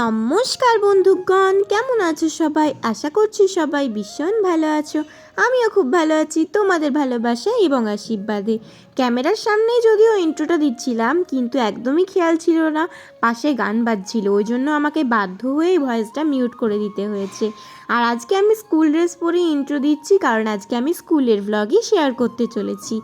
নমস্কার বন্ধুগণ কেমন আছো সবাই? আশা করছি সবাই ভীষণ ভালো আছো। আমিও খুব ভালো আছি, তোমাদের ভালোবাসা এবং আশীর্বাদে। ক্যামেরার সামনেই যদিও ইন্ট্রোটা দিচ্ছিলাম, কিন্তু একদমই খেয়াল ছিল না, পাশে গান বাজছিল, ওই জন্য আমাকে বাধ্য হয়ে ভয়েসটা মিউট করে দিতে হয়েছে। আর আজকে আমি স্কুল ড্রেস পরে ইন্ট্রো দিচ্ছি, কারণ আজকে আমি স্কুলের ভ্লগই শেয়ার করতে চলেছি।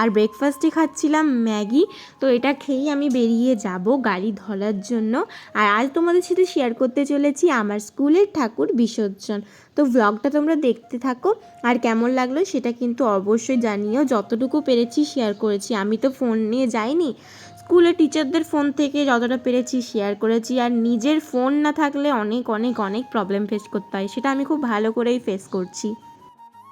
আর ব্রেকফাস্টে খাচ্ছিলাম ম্যাগি, তো এটা খেয়েই আমি বেরিয়ে যাব গাড়ি ধরার জন্য। আর আজ তোমাদের সাথে শেয়ার করতে চলেছি আমার স্কুলের ঠাকুর বিসর্জন। তো ব্লগটা তোমরা দেখতে থাকো আর কেমন লাগল সেটা কিন্তু অবশ্যই জানিও। যতটুকু পেরেছি শেয়ার করেছি। আমি তো ফোন নিয়ে যাইনি। স্কুলে টিচারদের ফোন থেকে যতটা পেরেছি শেয়ার করেছি। আর নিজের ফোন না থাকলে অনেক অনেক অনেক প্রবলেম ফেস করতে হয়। সেটা আমি খুব ভালো করেই ফেস করছি।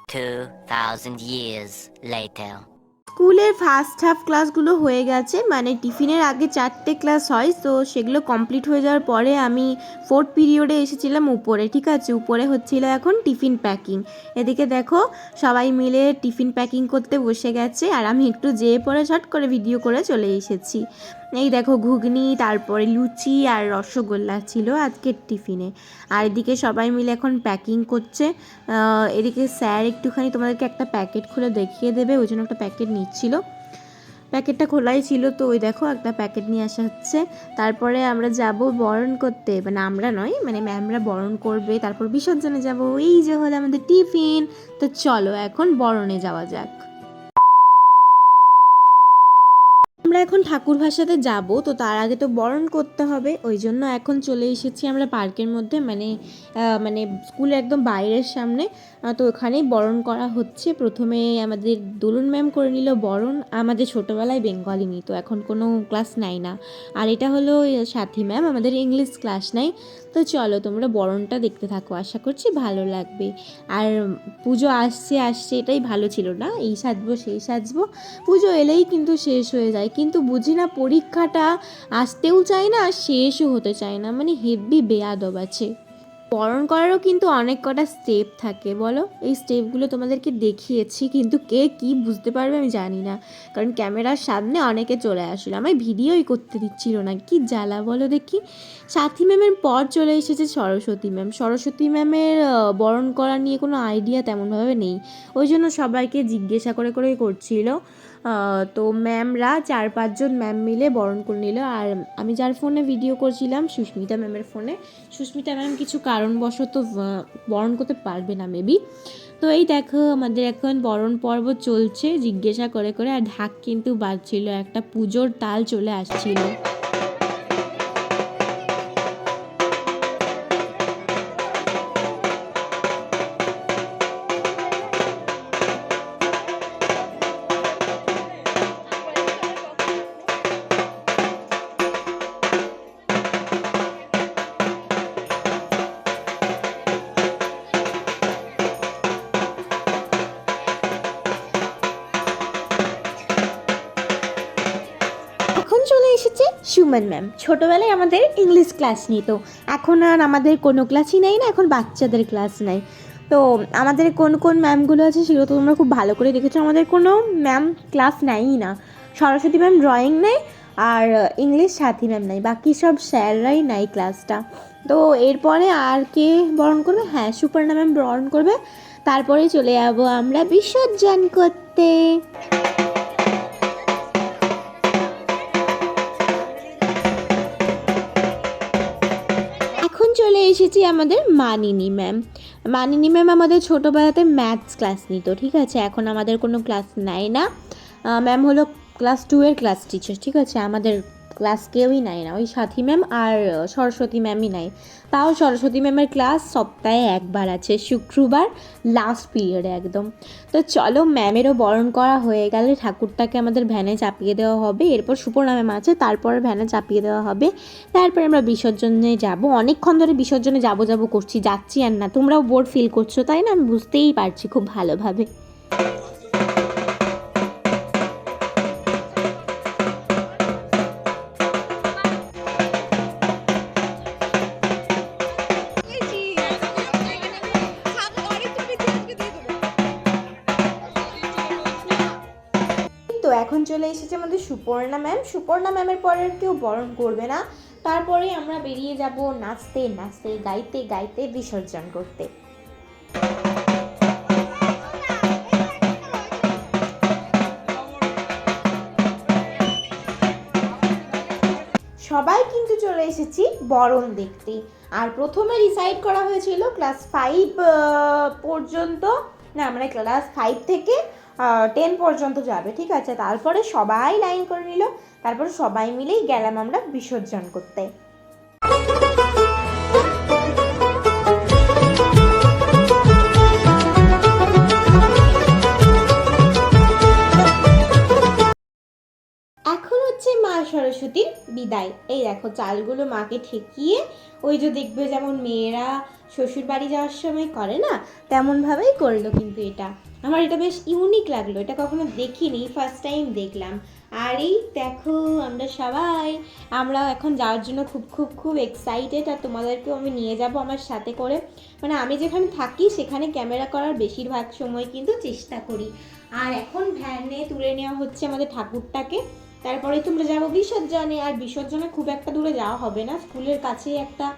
2,000 years later. স্কুলের ফার্স্ট হাফ ক্লাসগুলো হয়ে গেছে মানে টিফিনের আগে চারটে ক্লাস হয়, তো সেগুলো কমপ্লিট হয়ে যাওয়ার পরে আমি ফোর্থ পিরিয়ডে এসেছিলাম উপরে, ঠিক আছে? উপরে হচ্ছিল এখন টিফিন প্যাকিং এদিকে দেখো, সবাই মিলে টিফিন প্যাকিং করতে বসে গেছে, আর আমি একটু যেয়ে পরে শট করে ভিডিও করে চলে এসেছি। এই দেখো ঘুগনি, তারপরে লুচি আর রসগোল্লা ছিল আজকের টিফিনে। আর এদিকে সবাই মিলে এখন প্যাকিং করছে। এদিকে স্যার একটুখানি তোমাদেরকে একটা প্যাকেট খুলে দেখিয়ে দেবে, ওই জন্য একটা প্যাকেট নিচ্ছিল। প্যাকেটটা খোলাই ছিল তো, ওই দেখো একটা প্যাকেট নিয়ে আসা হচ্ছে। তারপরে আমরা যাব বরণ করতে। মানে আমরা নয় মানে ম্যামরা বরণ করবে, তারপর বিসর্জনে যাব। এই যে হলো আমাদের টিফিন। তো চলো এখন বরণে যাওয়া যাক। আমরা এখন ঠাকুর ভাষাতে যাব, তো তার আগে তো বরণ করতে হবে, ওই জন্য এখন চলে এসেছি আমরা পার্কের মধ্যে মানে মানে স্কুলের একদম বাইরের সামনে তো ওখানেই বরণ করা হচ্ছে। প্রথমে আমাদের দোলন ম্যাম করে নিল বরণ, আমাদের ছোটোবেলায় বেঙ্গলি নিত এখন কোনো ক্লাস নাই না। আর এটা হলো সাথী ম্যাম, আমাদের ইংলিশ ক্লাস নাই, তো চলো তোমরা বরণটা দেখতে থাকো, আশা করছি ভালো লাগবে। আর পুজো আসছে আসছে, এটাই ভালো ছিল না, এই সাজবো, সেই সাজবো, পুজো এলেই কিন্তু শেষ হয়ে যায় কিন্তু বুঝি না পরীক্ষাটা আসতেও চায় না আর শেষও হতে চায় না। মানে হেভি বেয়াদব আছে। বরণ করারও কিন্তু অনেক কটা স্টেপ থাকে, বলো? এই স্টেপগুলো তোমাদেরকে দেখিয়েছি, কিন্তু কে কি বুঝতে পারবে আমি জানি না। কারণ ক্যামেরার সামনে অনেকে চলে আসলো। আমায় ভিডিওই করতে দিচ্ছিল না, কি জ্বালা, বলো দেখি। সাথী ম্যামের পর চলে এসেছে সরস্বতী ম্যাম। সরস্বতী ম্যামের বরণ করা নিয়ে কোনো আইডিয়া তেমনভাবে নেই। ওই জন্য সবাইকে জিজ্ঞাসা করে করে করছিল। তো ম্যামরা চার পাঁচজন ম্যাম মিলে বরণ করে নিল। আর আমি যার ফোনে ভিডিও করছিলাম, সুস্মিতা ম্যামের ফোনে সুস্মিতা ম্যাম কিছু কারণবশত বরণ করতে পারবে না মেবি তো এই দেখো, আমাদের এখন বরণ পর্ব চলছে। জিজ্ঞাসা করে করে, আর ঢাক কিন্তু বাজছিল। একটা পুজোর তাল চলে আসছিল। সুমন ম্যাম ছোটোবেলায় আমাদের ইংলিশ ক্লাস নিত। এখন আর আমাদের কোনো ক্লাসই নেই না, এখন বাচ্চাদের ক্লাস নাই। তো আমাদের কোন কোন ম্যামগুলো আছে সেগুলো তো তোমরা খুব ভালো করে দেখেছ। আমাদের কোনো ম্যাম ক্লাস নেয়ই না। সরস্বতী ম্যাম ড্রয়িং নেই আর ইংলিশ সাথী ম্যাম নাই। বাকি সব স্যাররাই নাই ক্লাসটা তো এরপরে আর কে বরণ করবে? হ্যাঁ সুপর্ণা ম্যাম বরণ করবে। তারপরে চলে যাব আমরা বিসর্জন করতে। এসেছি আমাদের মানিনি ম্যাম। মানিনি ম্যাম আমাদের ছোটোবেলাতে ম্যাথস ক্লাস নিত, ঠিক আছে? এখন আমাদের কোনো ক্লাস নেয় না। ম্যাম হলো ক্লাস টু এর ক্লাস টিচার, ঠিক আছে? আমাদের ক্লাস কেউই নেয় না। ওই সাথী ম্যাম আর সরস্বতী ম্যামই নাই। তাও সরস্বতী ম্যামের ক্লাস সপ্তাহে একবার আছে, শুক্রবার লাস্ট পিরিয়ডে একদম। তো চলো ম্যামেরও বরণ করা হয়ে গেলে ঠাকুরটাকে আমাদের ভ্যানে চাপিয়ে দেওয়া হবে। এরপর সুপর্ণা ম্যাম আছে, তারপর ভ্যানে চাপিয়ে দেওয়া হবে। তারপরে আমরা বিসর্জনে যাব। অনেকক্ষণ ধরে বিসর্জনে যাব যাব করছি, যাচ্ছি আর না। তোমরাও বোর ফিল করছ, তাই না? আমি বুঝতেই পারছি খুব ভালোভাবে। এখন চলে এসেছে আমাদের সুপর্ণা ম্যাম। সুপর্ণা ম্যামের পরে কেউ বরণ করবে না। তারপরে আমরা বেরিয়ে যাব নাচতে নাচতে, গাইতে গাইতে, বিসর্জন করতে। সবাই কিন্তু চলে এসেছি বরণ দেখতে। আর প্রথমে ডিসাইড করা হয়েছিল ক্লাস ফাইভ পর্যন্ত, না মানে ক্লাস ফাইভ থেকে টেন পর্যন্ত যাবে, ঠিক আছে? তারপরে সবাই লাইন করে নিল। তারপরে সবাই মিলেই গেলাম আমরা বিসর্জন করতে। এখন হচ্ছে মা সরস্বতীর বিদায়। এই দেখো, চালগুলো মাকে ঠেকিয়ে, ওই যে দেখবে যেমন মেয়েরা শ্বশুর বাড়ি যাওয়ার সময় করে না, তেমনভাবেই করল কিন্তু এটা। আমার এটা বেশ ইউনিক লাগল। এটা কখনো দেখিনি ফার্স্ট টাইম দেখলাম। আর এই দেখো, আমরা সবাই আমরা এখন যাওয়ার জন্য খুব খুব খুব এক্সাইটেড আর তোমাদেরকেও আমি নিয়ে যাব আমার সাথে করে। মানে আমি যেখানে থাকি, সেখানে ক্যামেরা করার বেশিরভাগ সময় কিন্তু চেষ্টা করি। আর এখন ভ্যানে তুলে নেওয়া হচ্ছে আমাদের ঠাকুরটাকে। তারপরে তোমরা যাব বিসর্জনে। আর বিসর্জনে খুব একটা দূরে যাওয়া হবে না। স্কুলের কাছেই একটা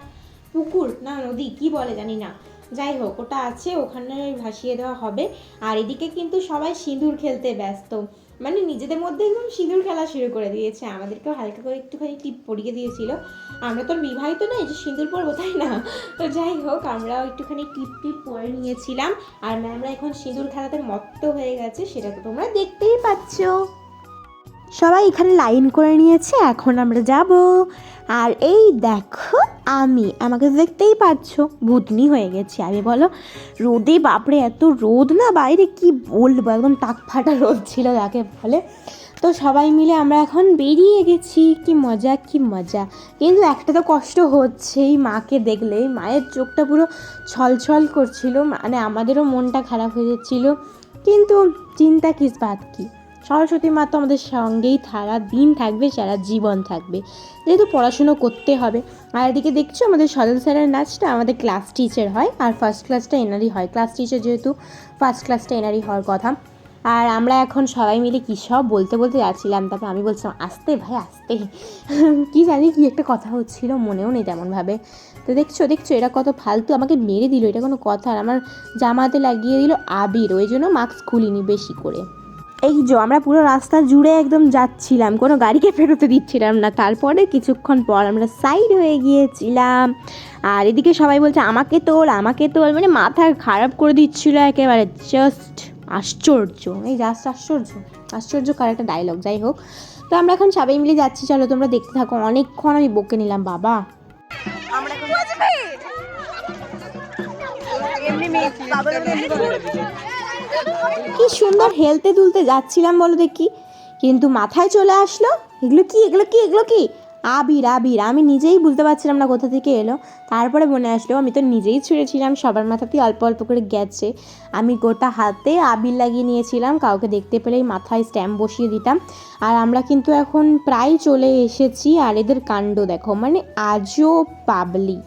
পুকুর, না নদী, কি বলে জানি না। যাই হোক, ওটা আছে, ওখানে ভাসিয়ে দেওয়া হবে। আর এদিকে কিন্তু সবাই সিঁদুর খেলতে ব্যস্ত। মানে নিজেদের মধ্যে একদম সিঁদুর খেলা শুরু করে দিয়েছে। আমাদেরকেও হালকা করে একটুখানি টিপ পরিয়ে দিয়েছিল। আমরা তো বিবাহিত নই যে সিঁদুর পরবো, তাই না? তো যাই হোক, আমরাও একটুখানি টিপ টিপ পরে নিয়েছিলাম। আর ম্যামরা এখন সিঁদুর খেলাতে মত্ত হয়ে গেছে, সেটা তো তোমরা দেখতেই পাচ্ছো। সবাই এখানে লাইন করে নিয়েছে, এখন আমরা যাব। আর এই দেখো আমি, আমাকে দেখতেই পাচ্ছ, ভূতনি হয়ে গেছি। আমি বলো, রোদে বাপরে এত রোদ না বাইরে, কি বলব, একদম টাক ফাটা রোদ ছিল যাকে বলে। তো সবাই মিলে আমরা এখন বেরিয়ে গেছি, কি মজা কি মজা। কিন্তু একটা তো কষ্ট হচ্ছেই, মাকে দেখলেই, মায়ের চোখটা পুরো ছলছল করছিল মানে আমাদেরও মনটা খারাপ হয়ে যাচ্ছিল। কিন্তু চিন্তা কিস বাদ কি। সরস্বতী মা তো আমাদের সঙ্গেই সারা দিন থাকবে, সারা জীবন থাকবে। যেহেতু পড়াশুনো করতে হবে। আর এদিকে দেখছ আমাদের সদল স্যারের নাচটা আমাদের ক্লাস টিচার হয়, আর ফার্স্ট ক্লাসটা এনারই হয়। ক্লাস টিচার যেহেতু ফার্স্ট ক্লাসটা এনারই হওয়ার কথা। আর আমরা এখন সবাই মিলে কী সব বলতে বলতে যাচ্ছিলাম। তারপর আমি বলছিলাম, আসতে ভাই, আসতে। কি জানি কি একটা কথা হচ্ছিল, মনেও নেই তেমনভাবে। তো দেখছ দেখছ এটা কত ফালতু আমাকে মেরে দিল, এটা কোনো কথা আর আমার জামাতে লাগিয়ে দিল আবির, ওই জন্য মাস্ক খুলিনি বেশি করে। এই যে আমরা পুরো রাস্তা জুড়ে একদম যাচ্ছিলাম। কোনো গাড়িকে ফেরোতে দিচ্ছিলাম না। তারপরে কিছুক্ষণ পর আমরা সাইড হয়ে গিয়েছিলাম। আর এদিকে সবাই বলছে আমাকে তোল আমাকে তোল। মানে মাথা খারাপ করে দিচ্ছিল একেবারে। জাস্ট আশ্চর্য। এই জাস্ট আশ্চর্য। আশ্চর্য কার একটা ডায়লগ যাই হোক। তো আমরা এখন সবাই মিলে যাচ্ছি। চলো তোমরা দেখতে থাকো। অনেকক্ষণ আমি বকে নিলাম বাবা। কি সুন্দর হেলতে দুলতে যাচ্ছিলাম বলো দেখি। কিন্তু মাথায় চলে আসলো, এগুলো কি এগুলো কি এগুলো কি? আবির আবির, আমি নিজেই বুঝতে পারছিলাম না কোথা থেকে এলো। তারপরে মনে আসলো, আমি তো নিজেই ছুঁড়েছিলাম, সবার মাথাতেই অল্প অল্প করে গেছে। আমি গোটা হাতে আবির লাগিয়ে নিয়েছিলাম, কাউকে দেখতে পেলেই মাথায় স্ট্যাম্প বসিয়ে দিতাম। আর আমরা কিন্তু এখন প্রায় চলে এসেছি আর এদের কাণ্ড দেখো মানে আজও পাবলিক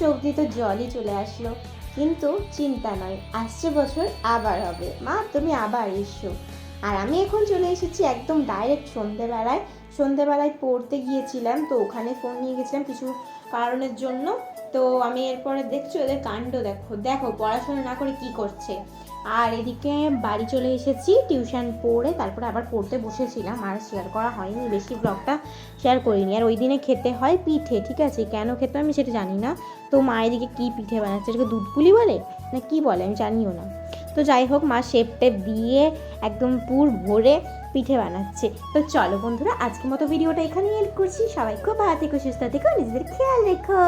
চোখ দিয়ে তো জলই চলে আসলো। কিন্তু চিন্তা নয়, আসছে বছর আবার হবে। মা, তুমি আবার এসো। আর আমি এখন চলে এসেছি একদম ডাইরেক্ট সন্ধেবেলায়। সন্ধেবেলায় পড়তে গিয়েছিলাম, তো ওখানে ফোন নিয়ে গেছিলাম কিছু কারণের জন্য। তো আমি এরপরে দেখছি ওদের কাণ্ড দেখো। দেখো, পড়াশোনা না করে কি করছে। আর এদিকে বাড়ি চলে এসেছি, টিউশন পড়ে তারপরে আবার পড়তে বসেছিলাম, আর শেয়ার করা হয়নি বেশি ব্লগটা শেয়ার করিনি। আর ওই দিনে খেতে হয় পিঠে, ঠিক আছে? কেন খেতে আমি সেটা জানি না। তো মা এদিকে কী পিঠে বানাচ্ছে, এটাকে দুধ পুলি বলে? না কি বলে, আমি জানিও না। তো যাই হোক, মা শেপ টেপ দিয়ে একদম পুর ভরে পিঠে বানাচ্ছে। তো চলো বন্ধুরা, আজকের মতো ভিডিওটা এখানেই এন্ড করছি। সবাই খুব ভালো থেকো, সুস্থ থেকো, নিজেদের খেয়াল রেখো।